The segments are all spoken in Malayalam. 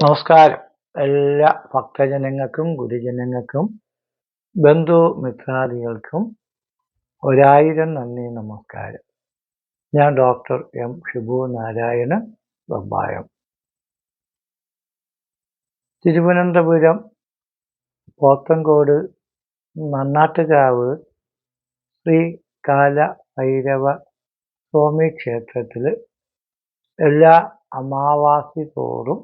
നമസ്കാരം. എല്ലാ ഭക്തജനങ്ങൾക്കും ഗുരുജനങ്ങൾക്കും ബന്ധു മിത്രാദികൾക്കും ഒരായിരം നന്ദി നമസ്കാരം. ഞാൻ ഡോക്ടർ എം ഷിബു നാരായണൻ ബബായം തിരുവനന്തപുരം പോത്തങ്കോട് നന്നാട്ടുകാവ് ശ്രീ കാല ഭൈരവ സ്വാമി ക്ഷേത്രത്തിൽ എല്ലാ അമാവാസി തോറും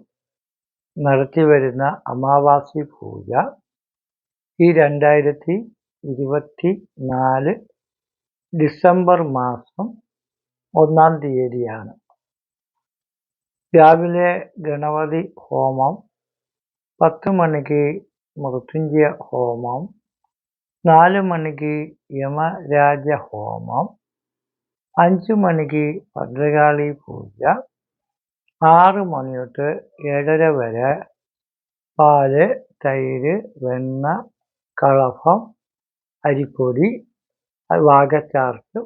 നടത്തിവരുന്ന അമാവാസി പൂജ ഈ രണ്ടായിരത്തി ഇരുപത്തി നാല് ഡിസംബർ മാസം ഒന്നാം തീയതിയാണ്. രാവിലെ ഗണപതി ഹോമം പത്ത് മണിക്ക് മൃത്യുഞ്ജയ ഹോമം നാല് മണിക്ക് യമരാജ ഹോമം അഞ്ച് മണിക്ക് ഭദ്രകാളി പൂജ ആറ് മണി തൊട്ട് ഏഴര വരെ പാൽ തൈര് വെണ്ണ കളഭം അരിപ്പൊടി വാഗച്ചാർത്ത്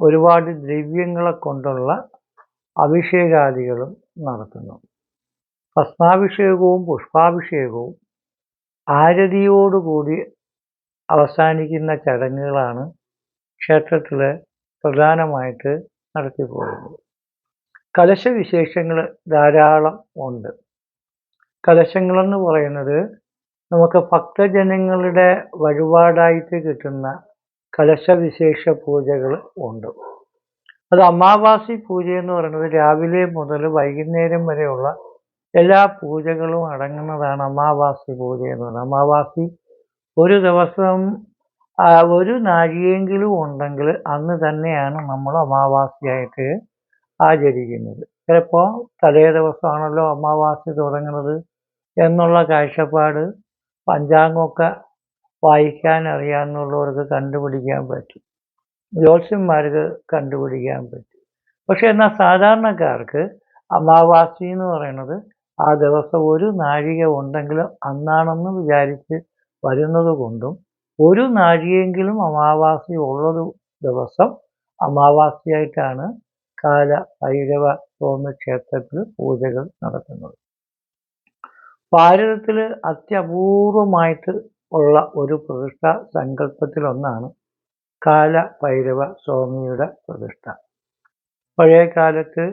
ഒരുപാട് ദ്രവ്യങ്ങളെ കൊണ്ടുള്ള അഭിഷേകാദികളും നടത്തുന്നു. ഭസ്മാഭിഷേകവും പുഷ്പാഭിഷേകവും ആരതിയോടുകൂടി അവസാനിക്കുന്ന ചടങ്ങുകളാണ് ക്ഷേത്രത്തിൽ പ്രധാനമായിട്ട് നടത്തിപ്പോകുന്നത്. കലശവിശേഷങ്ങൾ ധാരാളം ഉണ്ട്. കലശങ്ങളെന്ന് പറയുന്നത് നമുക്ക് ഭക്തജനങ്ങളുടെ വഴിപാടായിട്ട് കിട്ടുന്ന കലശവിശേഷ പൂജകൾ ഉണ്ട്. അത് അമാവാസി പൂജ എന്ന് പറയുന്നത് രാവിലെ മുതൽ വൈകുന്നേരം വരെയുള്ള എല്ലാ പൂജകളും അടങ്ങുന്നതാണ് അമാവാസി പൂജ എന്ന് പറയുന്നത്. അമാവാസി ഒരു ദിവസം ഒരു നാഴികയെങ്കിലും ഉണ്ടെങ്കിൽ അന്ന് തന്നെയാണ് നമ്മൾ അമാവാസിയായിട്ട് ആചരിക്കുന്നത്. ചിലപ്പോൾ തലേ ദിവസമാണല്ലോ അമാവാസി തുടങ്ങുന്നത് എന്നുള്ള കാഴ്ചപ്പാട് പഞ്ചാംഗമൊക്കെ വായിക്കാൻ അറിയാവുന്നവർക്ക് കണ്ടുപിടിക്കാൻ പറ്റും. ജ്യോത്സ്യന്മാർക്ക് കണ്ടുപിടിക്കാൻ പറ്റും. പക്ഷെ എന്നാൽ സാധാരണക്കാർക്ക് അമാവാസി എന്ന് പറയുന്നത് ആ ദിവസം ഒരു നാഴിക ഉണ്ടെങ്കിലും അന്നാണെന്ന് വിചാരിച്ച് വരുന്നത് കൊണ്ടും ഒരു നാഴികയെങ്കിലും അമാവാസി ഉള്ളത് ദിവസം അമാവാസിയായിട്ടാണ് കാല ഭൈരവ സ്വാമി ക്ഷേത്രത്തിൽ പൂജകൾ നടത്തുന്നത്. ഭാരതത്തിൽ അത്യപൂർവമായിട്ട് ഉള്ള ഒരു പ്രതിഷ്ഠ സങ്കല്പത്തിലൊന്നാണ് കാല ഭൈരവ സ്വാമിയുടെ പ്രതിഷ്ഠ. പഴയ കാലത്ത്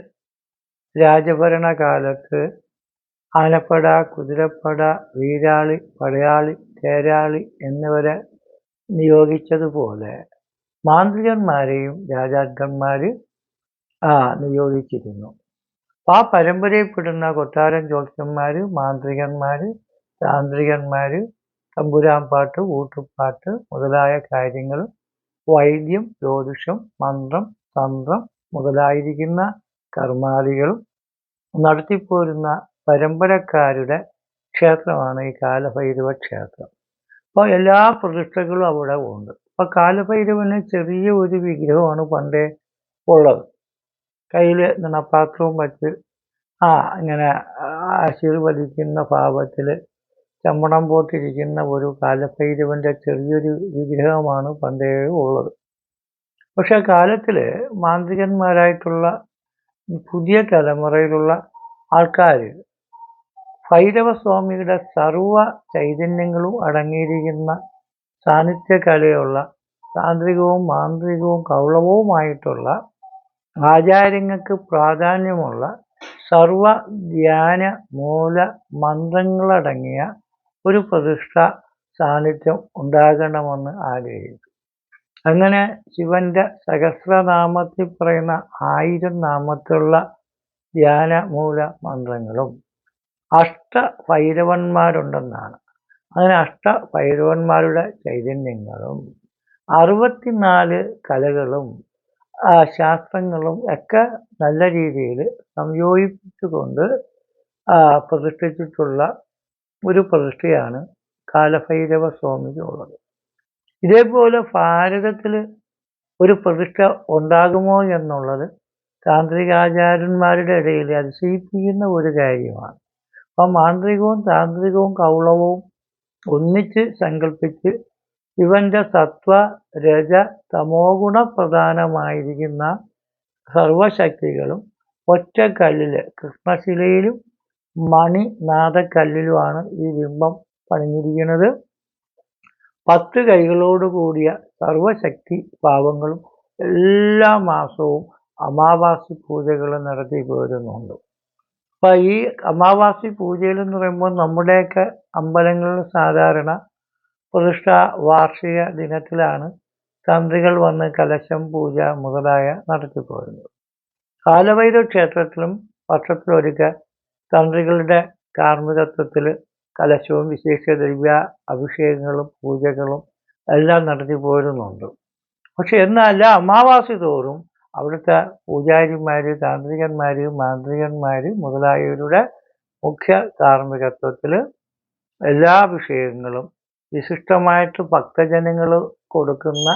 രാജഭരണകാലത്ത് ആനപ്പട കുതിരപ്പട വീരാളി പടയാളി തേരാളി എന്നിവരെ നിയോഗിച്ചതുപോലെ മാന്ത്രികന്മാരെയും രാജാക്കന്മാർ നിയോഗിച്ചിരുന്നു ആ പരമ്പരയിൽപ്പെടുന്ന കൊട്ടാരം ജ്യോത്സ്യന്മാർ മാന്ത്രികന്മാർ താന്ത്രികന്മാർ തമ്പുരാൻപാട്ട് ഊട്ടുപാട്ട് മുതലായ കാര്യങ്ങൾ വൈദ്യം ജ്യോതിഷം മന്ത്രം തന്ത്രം മുതലായിരിക്കുന്ന കർമാദികളും നടത്തിപ്പോരുന്ന പരമ്പരക്കാരുടെ ക്ഷേത്രമാണ് ഈ കാലഭൈരവ ക്ഷേത്രം. അപ്പോൾ എല്ലാ പ്രതിഷ്ഠകളും അവിടെ ഉണ്ട്. അപ്പോൾ കാലഭൈരവന് ചെറിയ ഒരു വിഗ്രഹമാണ് പണ്ടേ ഉള്ളത്. കയ്യിൽ നിണപ്പാത്രവും വച്ച് ആ ഇങ്ങനെ ആശീർവദിക്കുന്ന ഭാവത്തിൽ ചമ്മണം പോട്ടിരിക്കുന്ന ഒരു കാലഭൈരവന്റെ ചെറിയൊരു വിഗ്രഹമാണ് പണ്ടേ ഉള്ളത്. പക്ഷെ കാലത്തിൽ മാന്ത്രികന്മാരായിട്ടുള്ള പുതിയ തലമുറയിലുള്ള ആൾക്കാർ ഭൈരവസ്വാമിയുടെ സർവ ചൈതന്യങ്ങളും അടങ്ങിയിരിക്കുന്ന സാന്നിധ്യകലയുള്ള താന്ത്രികവും മാന്ത്രികവും കൗളവുമായിട്ടുള്ള ആചാര്യങ്ങൾക്ക് പ്രാധാന്യമുള്ള സർവ ധ്യാന മൂല മന്ത്രങ്ങളടങ്ങിയ ഒരു പ്രതിഷ്ഠ സാന്നിധ്യം ഉണ്ടാകണമെന്ന് ആഗ്രഹിച്ചു അങ്ങനെ ശിവന്റെ സഹസ്രനാമത്തിൽ പറയുന്ന ആയിരം നാമത്തിലുള്ള ധ്യാന മൂല മന്ത്രങ്ങളും അഷ്ട ഭൈരവന്മാരുണ്ടെന്നാണ് അങ്ങനെ അഷ്ട ഭൈരവന്മാരുടെ ചൈതന്യങ്ങളും അറുപത്തിനാല് കലകളും ശാസ്ത്രങ്ങളും ഒക്കെ നല്ല രീതിയിൽ സംയോജിപ്പിച്ചുകൊണ്ട് പ്രതിഷ്ഠിച്ചിട്ടുള്ള ഒരു പ്രതിഷ്ഠയാണ് കാലഭൈരവ സ്വാമിക്ക് ഉള്ളത് ഇതേപോലെ ഭാരതത്തിൽ ഒരു പ്രതിഷ്ഠ ഉണ്ടാകുമോ എന്നുള്ളത് താന്ത്രികാചാര്യന്മാരുടെ ഇടയിൽ അതിശയിപ്പിക്കുന്ന ഒരു കാര്യമാണ്. അപ്പം മാന്ത്രികവും താന്ത്രികവും കൗളവും ഒന്നിച്ച് സങ്കല്പിച്ച് ഇവന്റെ സത്വ രജ തമോ ഗുണപ്രധാനമായിരിക്കുന്ന സർവശക്തികളും ഒറ്റ കല്ലിൽ കൃഷ്ണശിലയിലും മണിനാഥക്കല്ലിലുമാണ് ഈ ബിംബം പണിഞ്ഞിരിക്കുന്നത്. പത്ത് കൈകളോട് കൂടിയ സർവശക്തി ഭാവങ്ങളും എല്ലാ മാസവും അമാവാസി പൂജകൾ നടത്തി പോരുന്നുണ്ട്. അപ്പം ഈ അമാവാസി പൂജയിൽ എന്ന് പറയുമ്പോൾ നമ്മുടെയൊക്കെ അമ്പലങ്ങളിൽ സാധാരണ പ്രതിഷ്ഠ വാർഷിക ദിനത്തിലാണ് തന്ത്രികൾ വന്ന് കലശം പൂജ മുതലായ നടത്തി പോരുന്നത്. കാലഭൈരവ ക്ഷേത്രത്തിലും വർഷത്തിലൊരിക്കൽ തന്ത്രികളുടെ കാർമ്മികത്വത്തിൽ കലശവും വിശേഷ ദ്രവ്യ അഭിഷേകങ്ങളും പൂജകളും എല്ലാം നടത്തി പോരുന്നുണ്ട്. പക്ഷെ എന്നല്ല അമാവാസി തോറും അവിടുത്തെ പൂജാരിമാർ താന്ത്രികന്മാർ മാന്ത്രികന്മാർ മുതലായവരുടെ മുഖ്യ കാർമ്മികത്വത്തിൽ എല്ലാ അഭിഷേകങ്ങളും വിശിഷ്ടമായിട്ട് ഭക്തജനങ്ങൾ കൊടുക്കുന്ന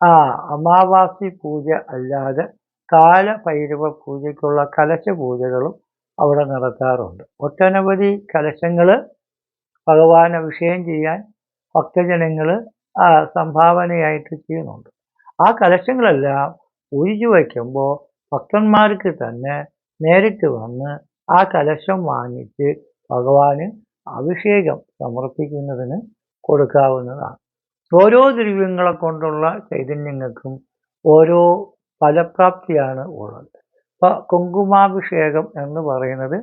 ആ അമാവാസി പൂജ അല്ലാതെ കാലഭൈരവ പൂജയ്ക്കുള്ള കലശ പൂജകളും അവിടെ നടത്താറുണ്ട്. ഒട്ടനവധി കലശങ്ങൾ ഭഗവാൻ അഭിഷേകം ചെയ്യാൻ ഭക്തജനങ്ങൾ സംഭാവനയായിട്ട് ചെയ്യുന്നുണ്ട്. ആ കലശങ്ങളെല്ലാം ഒഴിച്ചു വയ്ക്കുമ്പോൾ ഭക്തന്മാർക്ക് തന്നെ നേരിട്ട് വന്ന് ആ കലശം വാങ്ങിച്ച് ഭഗവാന് അഭിഷേകം സമർപ്പിക്കുന്നതിന് കൊടുക്കാവുന്നതാണ്. ഓരോ ദ്രവ്യങ്ങളെ കൊണ്ടുള്ള ചൈതന്യങ്ങൾക്കും ഓരോ ഫലപ്രാപ്തിയാണ് ഉള്ളത്. ഇപ്പൊ കുങ്കുമാഭിഷേകം എന്ന് പറയുന്നത്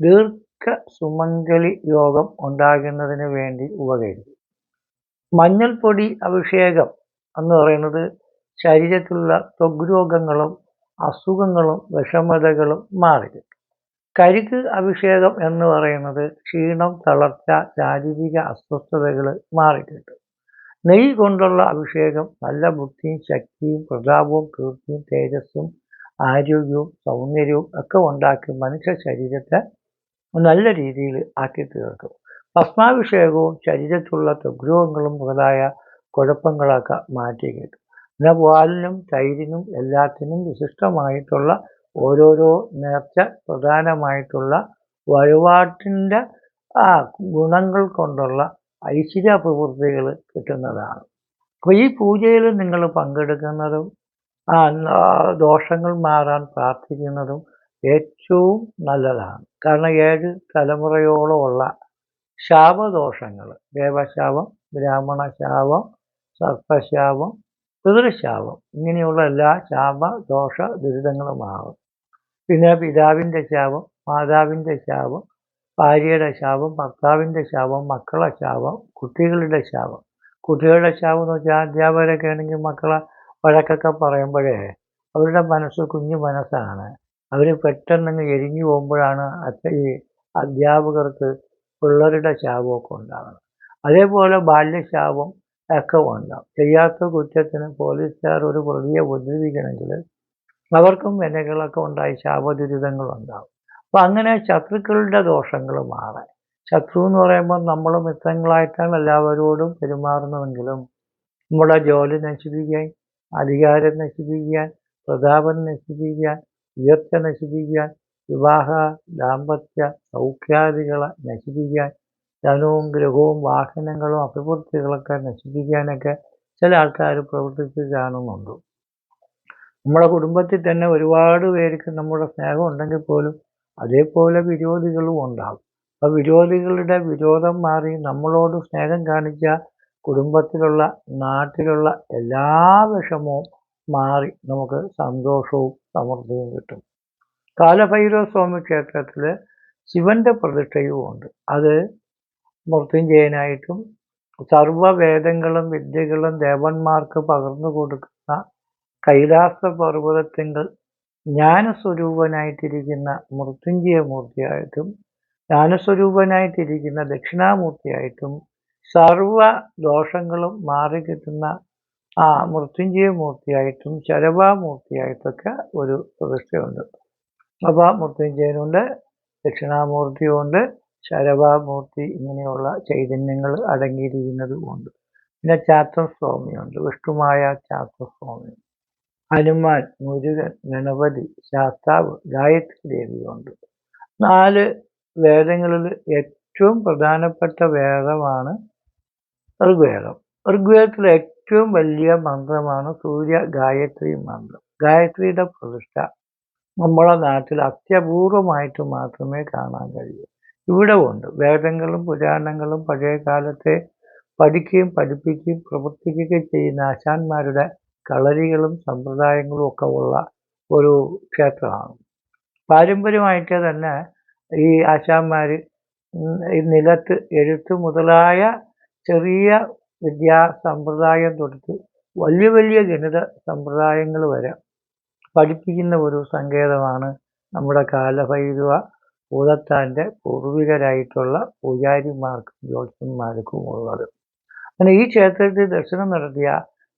ദീർഘ സുമംഗലി യോഗം ഉണ്ടാകുന്നതിന് വേണ്ടി ഉപകരിക്കും. മഞ്ഞൾപ്പൊടി അഭിഷേകം എന്ന് പറയുന്നത് ശരീരത്തിലുള്ള ത്വഗ്രോഗങ്ങളും അസുഖങ്ങളും വിഷമതകളും മാറി കരിക്ക് അഭിഷേകം എന്ന് പറയുന്നത് ക്ഷീണം തളർച്ച ശാരീരിക അസ്വസ്ഥതകൾ മാറിക്കിട്ടും. നെയ് കൊണ്ടുള്ള അഭിഷേകം നല്ല ബുദ്ധിയും ശക്തിയും പ്രതാപവും കീർത്തിയും തേജസ്സും ആരോഗ്യവും സൗന്ദര്യവും ഒക്കെ ഉണ്ടാക്കി മനുഷ്യ ശരീരത്തെ നല്ല രീതിയിൽ ആക്കി തീർക്കും. ഭസ്മാഭിഷേകവും ശരീരത്തിലുള്ള തുഗ്രഹങ്ങളും മുതലായ കുഴപ്പങ്ങളൊക്കെ മാറ്റി കിട്ടും പിന്നെ പാലിനും തൈരിനും എല്ലാത്തിനും വിശിഷ്ടമായിട്ടുള്ള ഓരോരോ നേർച്ച പ്രധാനമായിട്ടുള്ള വഴിപാട്ടിന്റെ ആ ഗുണങ്ങൾ കൊണ്ടുള്ള ഐശ്വര്യ പ്രവൃത്തികൾ കിട്ടുന്നതാണ്. അപ്പോൾ ഈ പൂജയിൽ നിങ്ങൾ പങ്കെടുക്കുന്നതും ആ ദോഷങ്ങൾ മാറാൻ പ്രാർത്ഥിക്കുന്നതും ഏറ്റവും നല്ലതാണ്. കാരണം ഏഴ് തലമുറയോളമുള്ള ശാപദോഷങ്ങൾ ദേവശാപം ബ്രാഹ്മണ ശാപം സർപ്പശാപം പിതൃശാപം ഇങ്ങനെയുള്ള എല്ലാ ശാപ ദോഷ ദുരിതങ്ങളും മാറും പിന്നെ പിതാവിന്റെ ശാപം മാതാവിന്റെ ശാപം ഭാര്യയുടെ ശാപം ഭർത്താവിന്റെ ശാപം മക്കളെ ശാപം കുട്ടികളുടെ ശാപം. കുട്ടികളുടെ ശാപം എന്ന് വെച്ചാൽ അധ്യാപകരൊക്കെ ആണെങ്കിൽ മക്കളെ വഴക്കൊക്കെ പറയുമ്പോഴേ അവരുടെ മനസ്സ് കുഞ്ഞു മനസ്സാണ്. അവർ പെട്ടെന്ന് എരിഞ്ഞു പോകുമ്പോഴാണ് ഈ അധ്യാപകർക്ക് പിള്ളേരുടെ ശാപമൊക്കെ ഉണ്ടാകുന്നത്. അതേപോലെ ബാല്യശാപം ഒക്കെ ഉണ്ടാകും. ചെയ്യാത്ത കുറ്റത്തിന് പോലീസുകാർ ഒരു പ്രതിയെ ഉപദ്രവിക്കണമെങ്കിൽ അവർക്കും വിനകളൊക്കെ ഉണ്ടായി ശാപദുരിതങ്ങൾ ഉണ്ടാവും അപ്പം അങ്ങനെ ശത്രുക്കളുടെ ദോഷങ്ങൾ മാറാൻ. ശത്രു എന്ന് പറയുമ്പോൾ നമ്മൾ മിത്രങ്ങളായിട്ടാണ് എല്ലാവരോടും പെരുമാറുന്നതെങ്കിലും നമ്മുടെ ജോലി നശിപ്പിക്കാൻ അധികാരം നശിപ്പിക്കാൻ പ്രതാപം നശിപ്പിക്കാൻ ഉയർച്ച നശിപ്പിക്കാൻ വിവാഹ ദാമ്പത്യ സൗഖ്യാദികളെ നശിപ്പിക്കാൻ ധനവും ഗ്രഹവും വാഹനങ്ങളും അഭിവൃദ്ധികളൊക്കെ നശിപ്പിക്കാനൊക്കെ ചില ആൾക്കാർ പ്രവർത്തിച്ച് കാണുന്നുണ്ട്. നമ്മുടെ കുടുംബത്തിൽ തന്നെ ഒരുപാട് പേർക്ക് നമ്മുടെ സ്നേഹം ഉണ്ടെങ്കിൽ പോലും അതേപോലെ വിരോധികളും ഉണ്ടാകും അപ്പോൾ വിരോധികളുടെ വിരോധം മാറി നമ്മളോട് സ്നേഹം കാണിച്ച കുടുംബത്തിലുള്ള നാട്ടിലുള്ള എല്ലാ വിഷമവും മാറി നമുക്ക് സന്തോഷവും സമൃദ്ധിയും കിട്ടും. കാലഭൈരവ സ്വാമി ക്ഷേത്രത്തിൽ ശിവന്റെ പ്രതിഷ്ഠയും ഉണ്ട്. അത് മൃത്യുഞ്ജയനായിട്ടും സർവവേദങ്ങളും വിദ്യകളും ദേവന്മാർക്ക് പകർന്നു കൊടുക്കുന്ന കൈലാസ പർവതത്തിന്റെ ജ്ഞാനസ്വരൂപനായിട്ടിരിക്കുന്ന മൃത്യുഞ്ജയമൂർത്തിയായിട്ടും ജ്ഞാനസ്വരൂപനായിട്ടിരിക്കുന്ന ദക്ഷിണാമൂർത്തിയായിട്ടും സർവ ദോഷങ്ങളും മാറിക്കിട്ടുന്ന ആ മൃത്യുഞ്ജയമൂർത്തിയായിട്ടും ശരഭാമൂർത്തിയായിട്ടൊക്കെ ഒരു പ്രതിഷ്ഠയുണ്ട്. അപ്പോൾ മൃത്യുഞ്ജയനുണ്ട് ദക്ഷിണാമൂർത്തിയുണ്ട് ശരഭാമൂർത്തി ഇങ്ങനെയുള്ള ചൈതന്യങ്ങൾ അടങ്ങിയിരിക്കുന്നതുമുണ്ട്. പിന്നെ ചാത്തസ്വാമിയുണ്ട് വിഷ്ണുമായ ചാത്തസ്വാമി. ഹനുമാൻ മുരുകൻ ഗണപതി ശാസ്താവ് ഗായത്രി ദേവിയുണ്ട് നാല് വേദങ്ങളിൽ ഏറ്റവും പ്രധാനപ്പെട്ട വേദമാണ് ഋഗ്വേദം. ഋഗ്വേദത്തിലെ ഏറ്റവും വലിയ മന്ത്രമാണ് സൂര്യ ഗായത്രി മന്ത്രം. ഗായത്രിയുടെ പ്രതിഷ്ഠ നമ്മുടെ നാട്ടിൽ അത്യപൂർവമായിട്ട് മാത്രമേ കാണാൻ കഴിയൂ. ഇവിടെ ഉണ്ട്. വേദങ്ങളും പുരാണങ്ങളും പഴയ കാലത്തെ പഠിക്കുകയും പഠിപ്പിക്കുകയും പ്രവർത്തിക്കുകയും ചെയ്യുന്ന ആശാന്മാരുടെ കളരികളും സമ്പ്രദായങ്ങളും ഒക്കെ ഉള്ള ഒരു ക്ഷേത്രമാണ്. പാരമ്പര്യമായിട്ട് തന്നെ ഈ ആശാന്മാർ ഈ നിലത്ത് എഴുത്ത് മുതലായ ചെറിയ വിദ്യാ സമ്പ്രദായം തൊട്ട് വലിയ വലിയ ഗണിത സമ്പ്രദായങ്ങൾ വരെ പഠിപ്പിക്കുന്ന ഒരു സങ്കേതമാണ് നമ്മുടെ കാലഭൈരവ ഭൂതത്താന്റെ പൂർവികരായിട്ടുള്ള പൂജാരിമാർക്കും ജ്യോത്സ്യന്മാർക്കും ഉള്ളത്. അങ്ങനെ ഈ ക്ഷേത്രത്തിൽ ദർശനം നടത്തിയ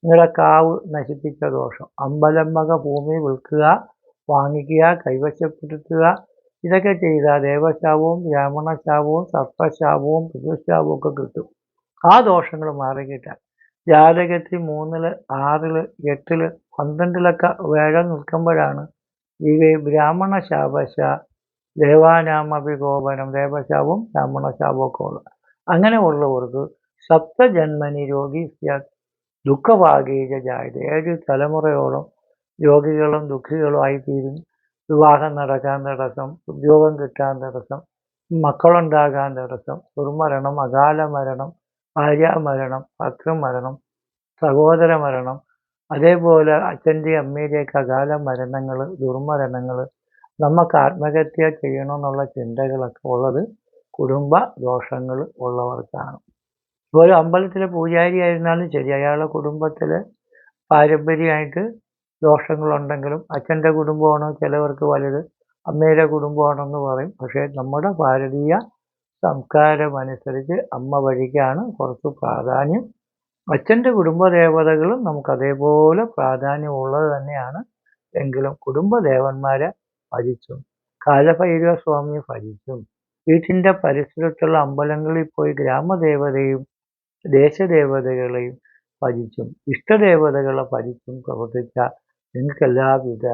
നിങ്ങളുടെ കാവ് നശിപ്പിച്ച ദോഷം. അമ്പലമ്മക ഭൂമി വിൽക്കുക വാങ്ങിക്കുക കൈവശപ്പെടുത്തുക. ഇതൊക്കെ ചെയ്താൽ ദേവശാപവും ബ്രാഹ്മണശാപവും സർപ്പശാപവും പിതൃശാപവും ഒക്കെ കിട്ടും. ആ ദോഷങ്ങൾ മാറിക്കിട്ടാൻ. ജാതകത്തിൽ മൂന്നിൽ ആറിൽ എട്ടിൽ പന്ത്രണ്ടിലൊക്കെ വേഴം നിൽക്കുമ്പോഴാണ് ഈ ബ്രാഹ്മണ ശാപശ ദേവാനാമഭികോപനം ദേവശാപവും ബ്രാഹ്മണ ശാപവും ഒക്കെ ഉള്ളത്. അങ്ങനെ ഉള്ളവർക്ക് സപ്തജന്മനി രോഗി ദുഃഖഭാഗീജ ജായത് ഏഴ് തലമുറയോളം രോഗികളും ദുഃഖികളും ആയിത്തീരും. വിവാഹം നടക്കാൻ തടസ്സം ഉദ്യോഗം കിട്ടാൻ തടസ്സം മക്കളുണ്ടാകാൻ തടസ്സം ദുർമരണം അകാല മരണം ഭാര്യാമരണം ഭർത്തൃമരണം സഹോദര മരണം അതേപോലെ അച്ഛന്റെ അമ്മയുടെയൊക്കെ അകാല മരണങ്ങൾ ദുർമരണങ്ങൾ നമുക്ക് ആത്മഹത്യ ചെയ്യണമെന്നുള്ള ചിന്തകളൊക്കെ ഉള്ളത് കുടുംബ ദോഷങ്ങൾ ഉള്ളവർക്കാണ്. ഒരു അമ്പലത്തിലെ പൂജാരി ആയിരുന്നാലും ശരി അയാളുടെ കുടുംബത്തിൽ പാരമ്പര്യമായിട്ട് ദോഷങ്ങളുണ്ടെങ്കിലും അച്ഛന്റെ കുടുംബമാണോ ചിലവർക്ക് വലുത് അമ്മയുടെ കുടുംബമാണെന്ന് പറയും. പക്ഷേ നമ്മുടെ ഭാരതീയ സംസ്കാരമനുസരിച്ച് അമ്മ വഴിക്കാണ് കുറച്ച് പ്രാധാന്യം. അച്ഛന്റെ കുടുംബദേവതകളും നമുക്ക് അതേപോലെ പ്രാധാന്യമുള്ളത് തന്നെയാണ്. എങ്കിലും കുടുംബദേവന്മാരെ ഭജിച്ചും കാലഭൈരവ സ്വാമിയെ ഭജിച്ചും വീട്ടിന്റെ പരിസരത്തുള്ള അമ്പലങ്ങളിൽ പോയി ഗ്രാമദേവതയും ദേശദേവതകളെയും ഭജിച്ചും ഇഷ്ടദേവതകളെ ഭജിച്ചും പ്രവർത്തിച്ച നിങ്ങൾക്ക് എല്ലാവിധ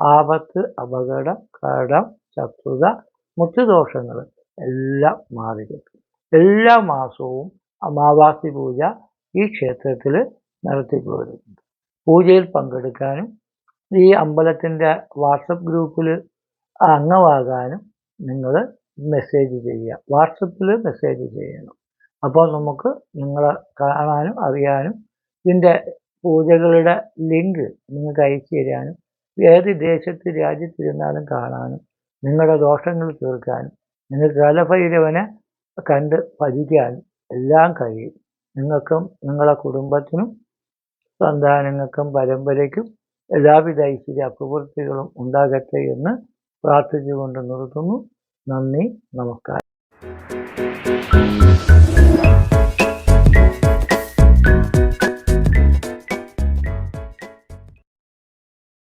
ആപത്ത് അപകടം കടം ശത്രുത മുത്തുദോഷങ്ങൾ എല്ലാം മാറി കിട്ടും എല്ലാ മാസവും അമാവാസി പൂജ ഈ ക്ഷേത്രത്തിൽ നടത്തിപ്പോരുന്നുണ്ട് പൂജയിൽ പങ്കെടുക്കാനും ഈ അമ്പലത്തിന്റെ വാട്സപ്പ് ഗ്രൂപ്പിൽ അംഗമാകാനും നിങ്ങൾ മെസ്സേജ് ചെയ്യുക. വാട്സപ്പിൽ മെസ്സേജ് ചെയ്യണം. അപ്പോൾ നമുക്ക് നിങ്ങളെ കാണാനും അറിയാനും ഇതിന്റെ പൂജകളുടെ ലിങ്ക് നിങ്ങൾക്ക് അയച്ചു തരാനും ഏത് ദേശത്ത് രാജ്യത്തിരുന്നാലും കാണാനും നിങ്ങളുടെ ദോഷങ്ങൾ തീർക്കാനും നിങ്ങൾക്ക് കാലഭൈരവനെ കണ്ട് ഭജിക്കാനും എല്ലാം കഴിയും. നിങ്ങൾക്കും നിങ്ങളുടെ കുടുംബത്തിനും സന്താനങ്ങൾക്കും പരമ്പരയ്ക്കും എല്ലാവിധ ഐശ്വര്യ അഭിവൃദ്ധികളും ഉണ്ടാകട്ടെ എന്ന് പ്രാർത്ഥിച്ചുകൊണ്ട് നിർത്തുന്നു. നന്ദി നമസ്കാരം.